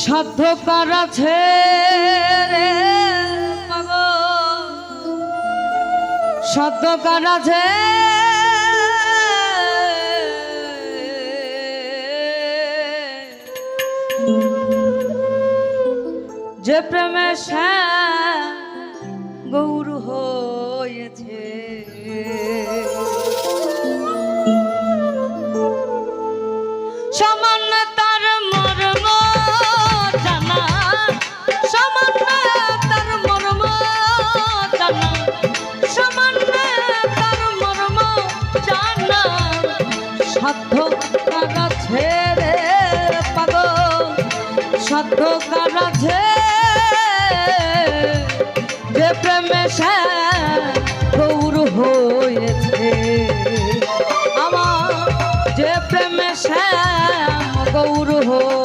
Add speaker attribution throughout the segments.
Speaker 1: সাধ্য কার আছে রে পাগল সাধ্য কার আছে যে প্রেমে গৌর সাধ্য কারা যে প্রেমে গৌর হয়েছে। আমার যে প্রেমে গৌর হয়েছে।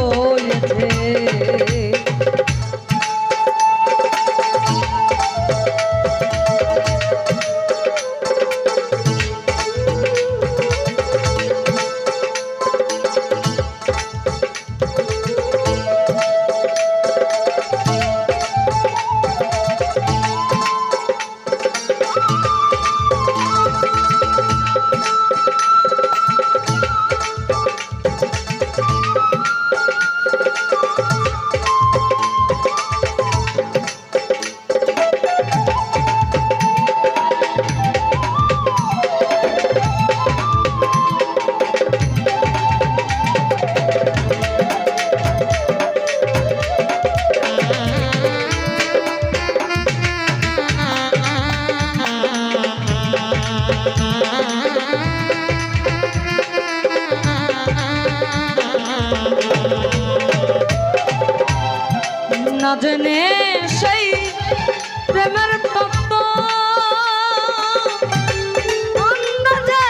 Speaker 1: না জেনে সেই প্রেমের তত্ত্ব। আন্দাজে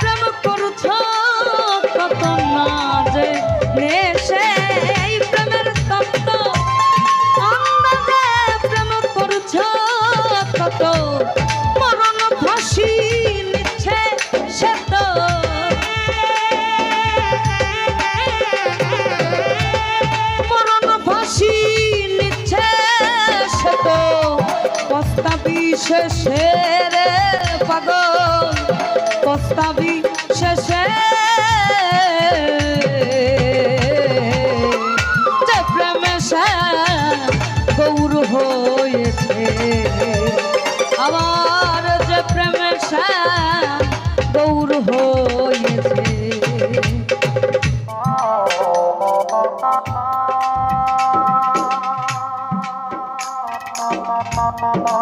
Speaker 1: প্রেম করছ কত না যে সেই শেষে রে পাগল পস্তাবি শেষে। যে প্রেমে গৌর হয়েছে, আবার যে প্রেমে গৌর হয়েছে। বসে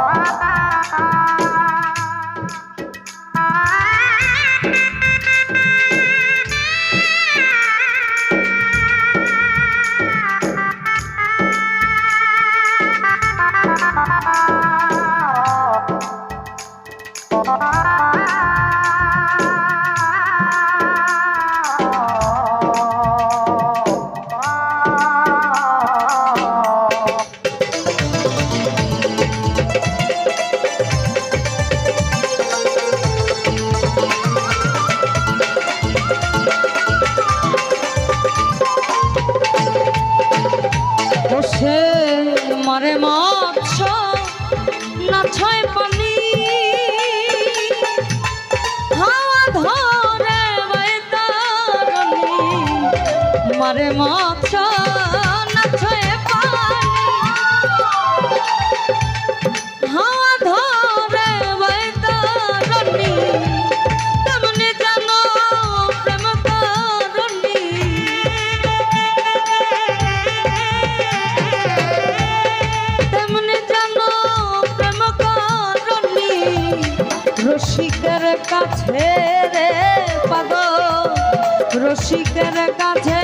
Speaker 1: মারে মাছ হে রে পাগল রসিকের কাছে।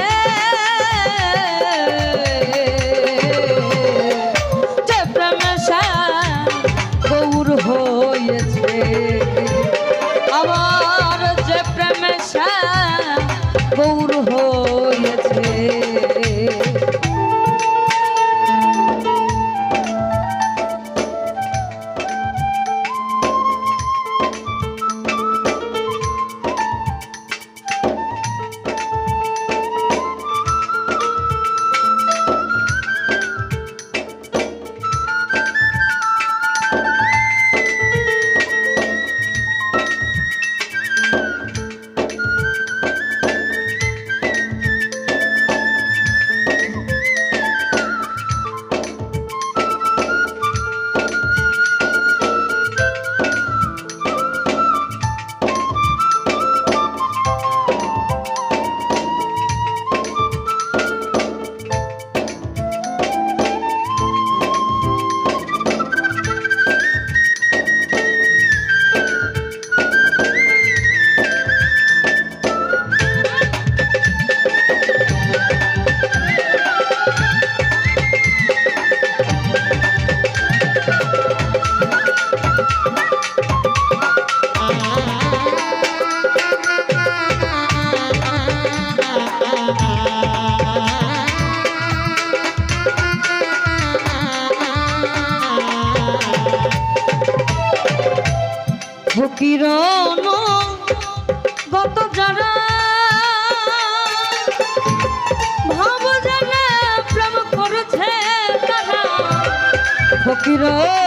Speaker 1: হয়েছে। আমার যে প্রেমেশা কিরণ গত যারা ভাব জানা প্রেম করছে তারা। ফকিরণ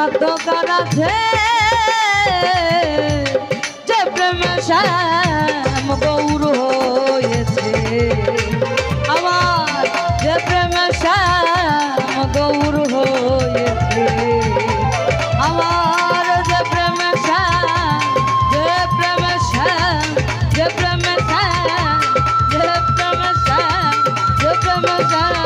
Speaker 1: সাধ্য কার আছে, যে প্রেম শ্যাম গৌর হয়েছে। আমার যে প্রেম শ্যাম গৌর হয়েছে। আমার যে প্রেম শ্যাম, যে প্রেম শ্যাম, যে প্রেম শ্যাম, যে প্রেম শ্যাম, যে প্রেম শ্যাম।